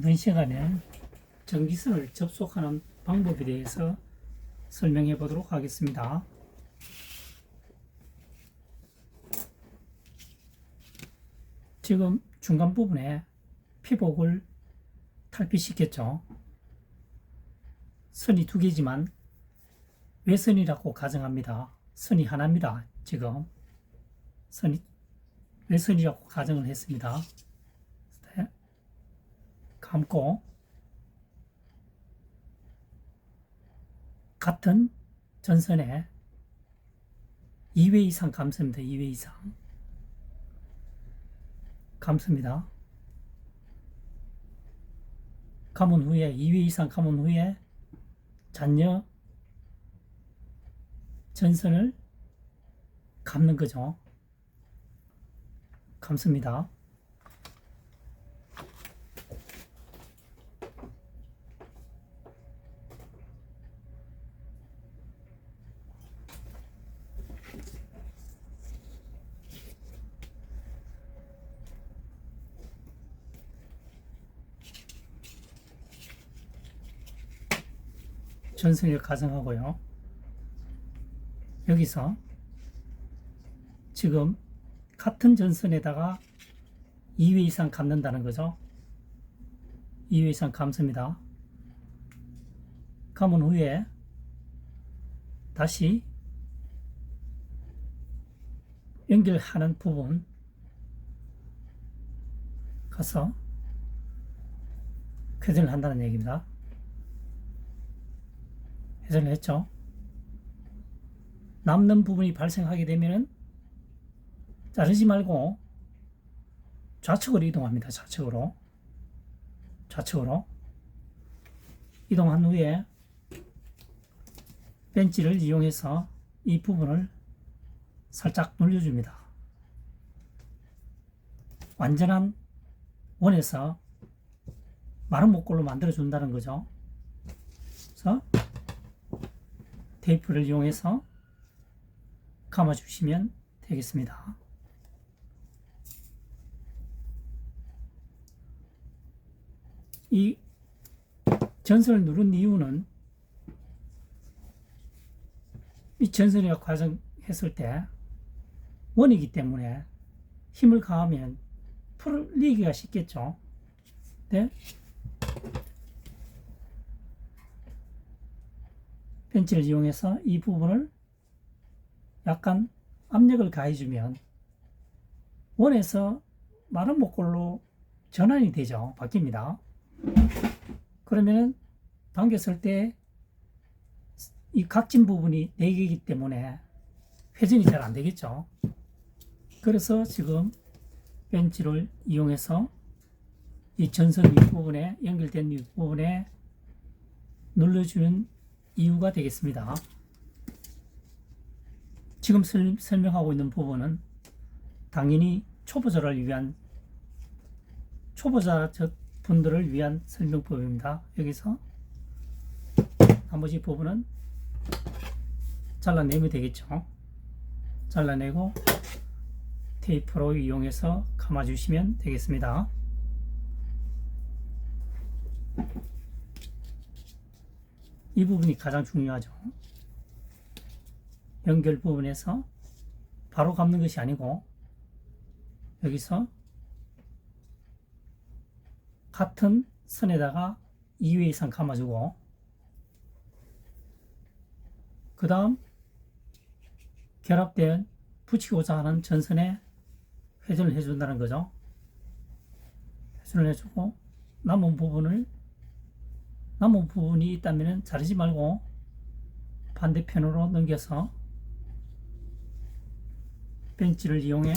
이번 시간에 전기선을 접속하는 방법에 대해서 설명해 보도록 하겠습니다. 지금 중간 부분에 피복을 탈피시켰죠. 선이 두 개지만 외선이라고 가정합니다. 선이 하나입니다. 지금 선이 외선이라고 가정을 했습니다. 네. 감고 같은 전선에 2회 이상 감습니다. 2회 이상 감습니다. 감은 후에 2회 이상 감은 후에 잔여 전선을 감는 거죠. 감습니다. 전선을 가정하고요. 여기서 지금 같은 전선에다가 2회 이상 감는다는 거죠. 2회 이상 감습니다. 감은 후에 다시 연결하는 부분 가서 회전을 한다는 얘기입니다. 회전을 했죠. 남는 부분이 발생하게 되면은 자르지 말고 좌측으로 이동합니다. 좌측으로. 좌측으로. 이동한 후에 벤치를 이용해서 이 부분을 살짝 눌려줍니다. 완전한 원에서 마른 목골로 만들어준다는 거죠. 그래서 테이프를 이용해서 감아주시면 되겠습니다. 이 전선을 누른 이유는 이 전선이가 과정했을 때 원이기 때문에 힘을 가하면 풀리기가 쉽겠죠. 네? 벤치를 이용해서 이 부분을 약간 압력을 가해주면 원에서 마른 목골로 전환이 되죠. 바뀝니다. 그러면은 당겼을 때 이 각진 부분이 4개이기 때문에 회전이 잘 안 되겠죠. 그래서 지금 벤치를 이용해서 이 전선 윗부분에 연결된 윗부분에 눌러주는 이유가 되겠습니다. 지금 설, 설명하고 있는 부분은 당연히 초보자를 위한 초보자 분들을 위한 설명법입니다. 여기서 나머지 부분은 잘라내면 되겠죠. 잘라내고 테이프로 이용해서 감아주시면 되겠습니다. 이 부분이 가장 중요하죠. 연결 부분에서 바로 감는 것이 아니고 여기서 같은 선에다가 2회 이상 감아주고 그 다음 결합된 붙이고자 하는 전선에 회전을 해준다는 거죠. 회전을 해주고 남은 부분을 남은 부분이 있다면 자르지 말고 반대편으로 넘겨서 벤치를 이용해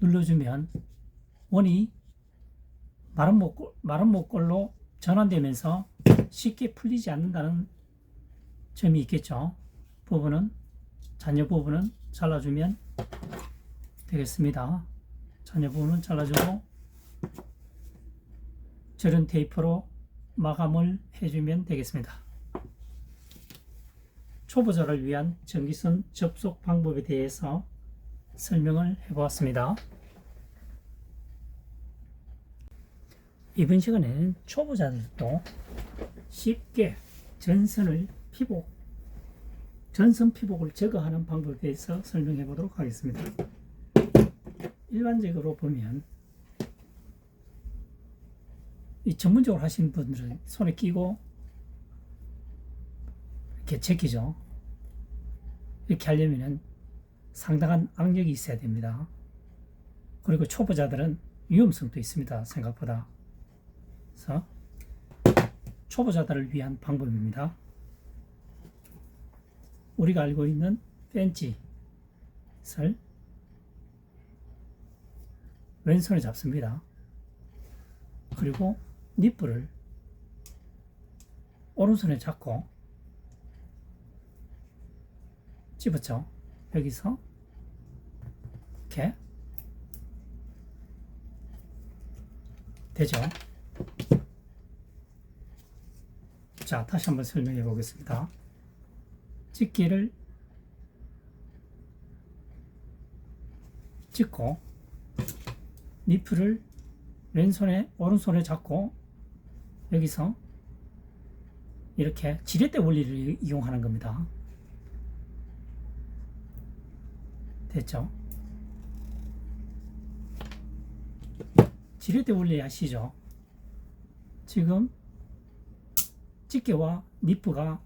눌러주면 원이 마른 목골, 마른 목골로 전환되면서 쉽게 풀리지 않는다는 점이 있겠죠. 부분은 잔여 부분은 잘라주면 되겠습니다. 잔여 부분은 잘라주고 저런 테이프로 마감을 해주면 되겠습니다. 초보자를 위한 전기선 접속 방법에 대해서 설명을 해보았습니다. 이번 시간에는 초보자들도 쉽게 전선을 피복, 전선 피복을 제거하는 방법에 대해서 설명해 보도록 하겠습니다. 일반적으로 보면 이 전문적으로 하시는 분들은 손에 끼고 이렇게 제끼죠. 이렇게 하려면은 상당한 악력이 있어야 됩니다. 그리고 초보자들은 위험성도 있습니다. 생각보다. 그래서 초보자들을 위한 방법입니다. 우리가 알고 있는 펜치를 왼손에 잡습니다. 그리고 니프를 오른손에 잡고 집었죠. 여기서 이렇게 되죠. 자, 다시 한번 설명해 보겠습니다. 찍기를 찍고 니프를 왼손에 오른손에 잡고 여기서 이렇게 지렛대 원리를 이용하는 겁니다. 됐죠? 지렛대 원리 아시죠? 지금 집게와 니프가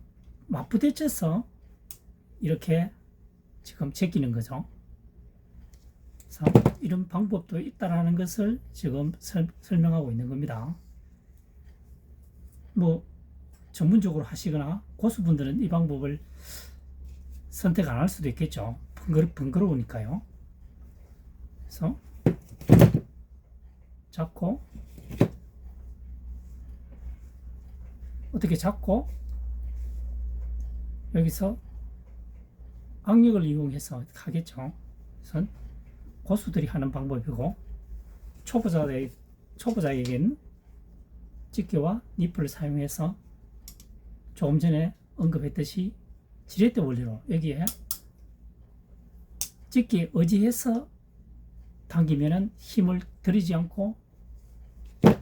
맞부딪혀서 이렇게 지금 제끼는 거죠. 이런 방법도 있다라는 것을 지금 설, 설명하고 있는 겁니다. 뭐 전문적으로 하시거나 고수분들은 이 방법을 선택 안 할 수도 있겠죠. 번거로, 번거로우니까요. 그래서 잡고 어떻게 잡고 여기서 악력을 이용해서 하겠죠. 우선 고수들이 하는 방법이고 초보자의 초보자에게는 집게와 니프를 사용해서 조금 전에 언급했듯이 지렛대 원리로 여기에 집게 의지해서 당기면은 힘을 들이지 않고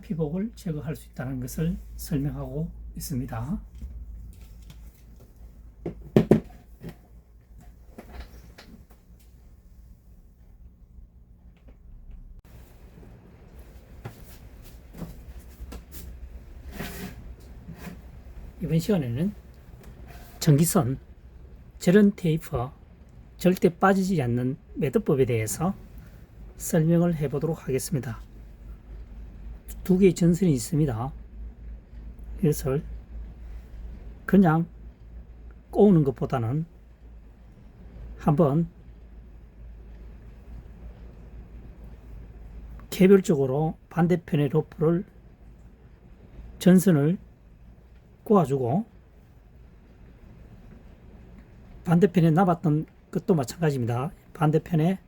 피복을 제거할 수 있다는 것을 설명하고 있습니다. 이번 시간에는 전기선, 절연 테이프, 절대 빠지지 않는 매듭법에 대해서 설명을 해보도록 하겠습니다. 두 개의 전선이 있습니다. 이것을 그냥 꼬우는 것보다는 한번 개별적으로 반대편의 로프를 전선을 꼬아주고 반대편에 남았던 것도 마찬가지입니다. 반대편에를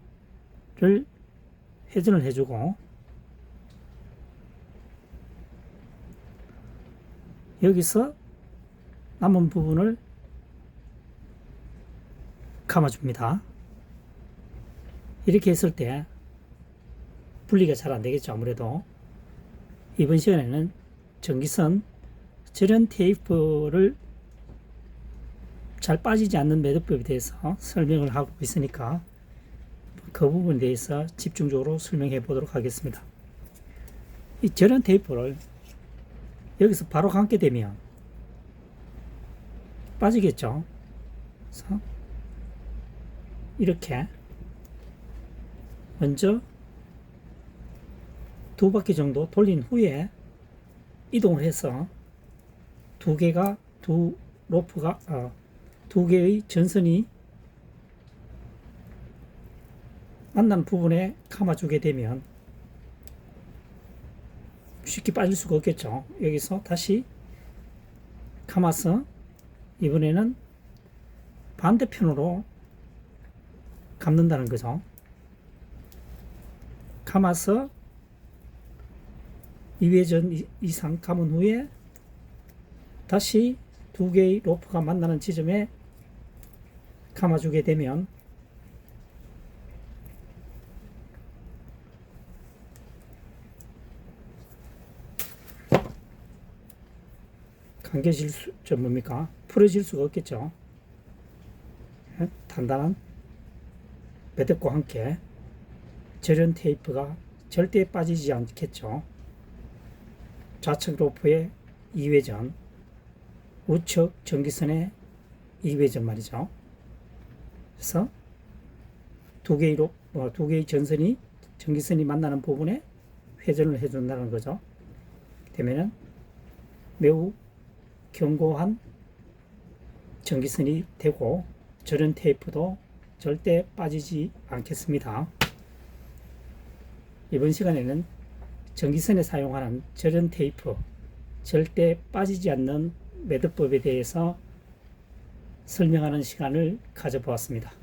회전을 해주고 여기서 남은 부분을 감아줍니다. 이렇게 했을 때 분리가 잘 안 되겠죠. 아무래도 이번 시간에는 전기선 절연 테이프를 잘 빠지지 않는 매듭법에 대해서 설명을 하고 있으니까 그 부분에 대해서 집중적으로 설명해 보도록 하겠습니다. 이 절연 테이프를 여기서 바로 감게 되면 빠지겠죠. 그래서 이렇게 먼저 두 바퀴 정도 돌린 후에 이동을 해서 두 개가 두 로프가 어, 두 개의 전선이 만난 부분에 감아주게 되면 쉽게 빠질 수가 없겠죠. 여기서 다시 감아서 이번에는 반대편으로 감는다는 거죠. 감아서 2회전 이상 감은 후에 다시 두 개의 로프가 만나는 지점에 감아주게 되면 감겨질 수, 저 뭡니까? 풀어질 수가 없겠죠. 예? 단단한 매듭과 함께 절연 테이프가 절대 빠지지 않겠죠. 좌측 로프의 2회전, 우측 전기선의 2회전 말이죠. 그래서 두 개의 로, 어, 두 개의 전선이 전기선이 만나는 부분에 회전을 해준다는 거죠. 되면은 매우 견고한 전기선이 되고 절연 테이프도 절대 빠지지 않겠습니다. 이번 시간에는 전기선에 사용하는 절연 테이프 절대 빠지지 않는 매듭법에 대해서 설명하는 시간을 가져보았습니다.